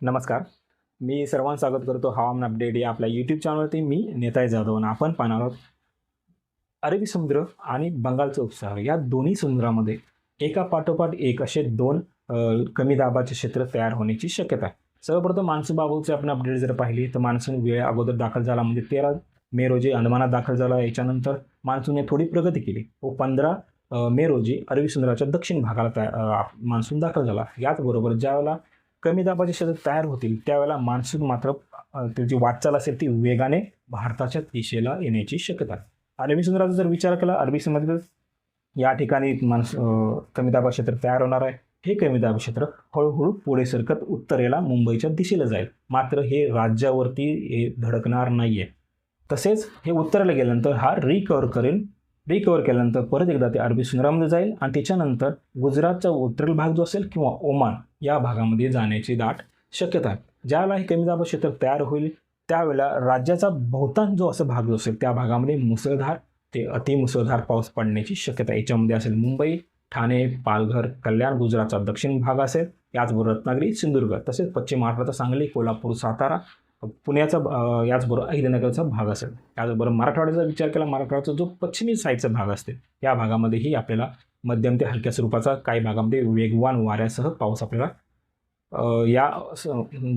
नमस्कार. मी सर्वांचं स्वागत करतो हवामान अपडेट या आपल्या यूट्यूब चॅनलवरती मी नेताय जाधव आणि आपण पाहणार आहोत अरबी समुद्र आणि बंगालचा उपसागर. या दोन्ही समुद्रामध्ये एका पाठोपाठ एक असे दोन कमी दाबाचे क्षेत्र तयार होण्याची शक्यता आहे. सर्वप्रथम मान्सून बाबतचे आपण अपडेट जर पाहिली तर मान्सून वेळ अगोदर दाखल झाला म्हणजे तेरा मे रोजी अंदमानात दाखल झाला. याच्यानंतर मान्सूनने थोडी प्रगती केली. व पंधरा मे रोजी अरबी समुद्राच्या दक्षिण भागाला तया मान्सून दाखल झाला. याचबरोबर ज्यावेळेला कमी दाबाचे क्षेत्र तयार होतील त्यावेळेला मान्सून मात्र त्याची वाटचाल असेल ती वेगाने भारताच्या दिशेला येण्याची शक्यता आहे. अरबी समुद्राचा जर विचार केला अरबी समुद्र या ठिकाणी मान्स कमी दाबा क्षेत्र तयार होणार आहे हे कमी दाब क्षेत्र हळूहळू पुढे सरकत उत्तरेला मुंबईच्या दिशेला जाईल. मात्र हे राज्यावरती हे धडकणार नाही आहे तसेच हे उत्तरेला गेल्यानंतर हा रिकवर करेल रिकवर केल्यानंतर परत एकदा ते अरबी समुद्रामध्ये जाईल आणि त्याच्यानंतर गुजरातचा उत्तरेल भाग जो असेल किंवा ओमान या भागामध्ये जाण्याची दाट शक्यता आहे. ज्यावेळेला हे कमी दाब क्षेत्र तयार होईल त्यावेळेला राज्याचा बहुतांश जो असा भाग जो असेल त्या भागामध्ये मुसळधार ते अतिमुसळधार पाऊस पडण्याची शक्यता याच्यामध्ये असेल मुंबई ठाणे पालघर कल्याण गुजरातचा दक्षिण भाग असेल याचबरोबर रत्नागिरी सिंधुदुर्ग तसेच पश्चिम महाराष्ट्राचा सांगली कोल्हापूर सातारा पुण्याचा याचबरोबर अहिल्यानगरचा भाग असेल. त्याचबरोबर मराठवाड्याचा विचार केला मराठवाड्याचा जो पश्चिमी साईडचा भाग असते या भागामध्येही आपल्याला मध्यम ते हलक्या स्वरूपाचा काही भागामध्ये वेगवान वाऱ्यासह पाऊस आपल्याला या स-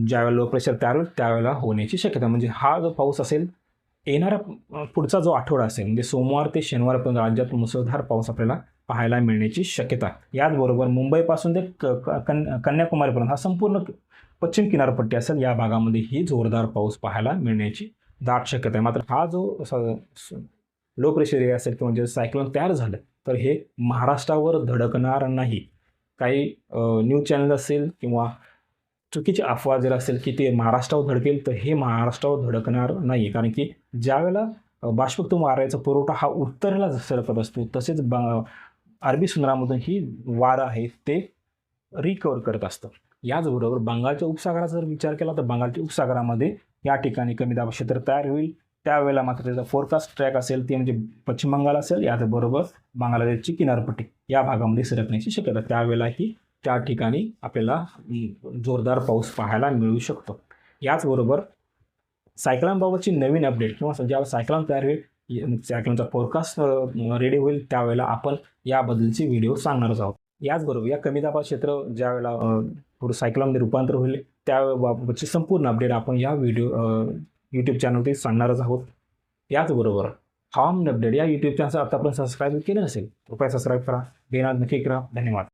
ज्यावेळेला लो प्रेशर तयार होईल त्यावेळेला होण्याची शक्यता. म्हणजे हा जो पाऊस असेल येणारा पुढचा जो आठवडा असेल म्हणजे सोमवार ते शनिवारपर्यंत राज्यात मुसळधार पाऊस आपल्याला पाहायला मिळण्याची शक्यता. याचबरोबर मुंबईपासून ते क क- कन कन्याकुमारीपर्यंत हा संपूर्ण पश्चिम किनारपट्टी असेल या भागामध्ये जोरदार पाऊस पाहायला मिळण्याची दाट शक्यता आहे. मात्र हा जो लो प्रेशर एरिया असेल किंवा जे सायक्लोन तयार झालं तर हे महाराष्ट्रावर धडकणार नाही. काही न्यूज चॅनल असेल किंवा चुकीची अफवा जर असेल की ते महाराष्ट्रावर धडकेल तर हे महाराष्ट्रावर धडकणार नाही. कारण की ज्यावेळेला बाष्पक्त वाऱ्याचा पुरवठा हा उत्तरेला सरकत असतो तसेच ब अरबी सुंदरामधून ही वारं आहे ते रिकवर करत असतं. याचबरोबर बंगालच्या उपसागराचा जर विचार केला तर बंगालच्या उपसागरामध्ये या ठिकाणी कमी दाब क्षेत्र तयार होईल. त्यावेळेला मात्र त्याचा फोरकास्ट ट्रॅक असेल ते म्हणजे पश्चिम बंगाल असेल याचबरोबर बांगलादेशची किनारपट्टी या भागामध्ये सरकण्याची शक्यता. त्यावेळेलाही त्या ठिकाणी आपल्याला जोरदार पाऊस पाहायला मिळू शकतो. याचबरोबर सायकलांबाबतची नवीन अपडेट किंवा ज्यावेळेला सायकलां तयार होईल सायकलांचा फोरकास्ट रेडी होईल त्यावेळेला आपण याबद्दलचे व्हिडिओ सांगणारच आहोत. याचबरोबर या कमी दाबा क्षेत्र ज्यावेळेला वेळेला थोडं रूपांतर होईल त्याबाबतची संपूर्ण अपडेट आपण या व्हिडिओ यूट्यूब चॅनलवरती सांगणारच आहोत. याचबरोबर हवामान अपडेट या यूट्यूब चॅनलचं आतापर्यंत सबस्क्राईब केलं नसेल कृपया सबस्क्राईब करा. बेनाद नक्की करा. धन्यवाद.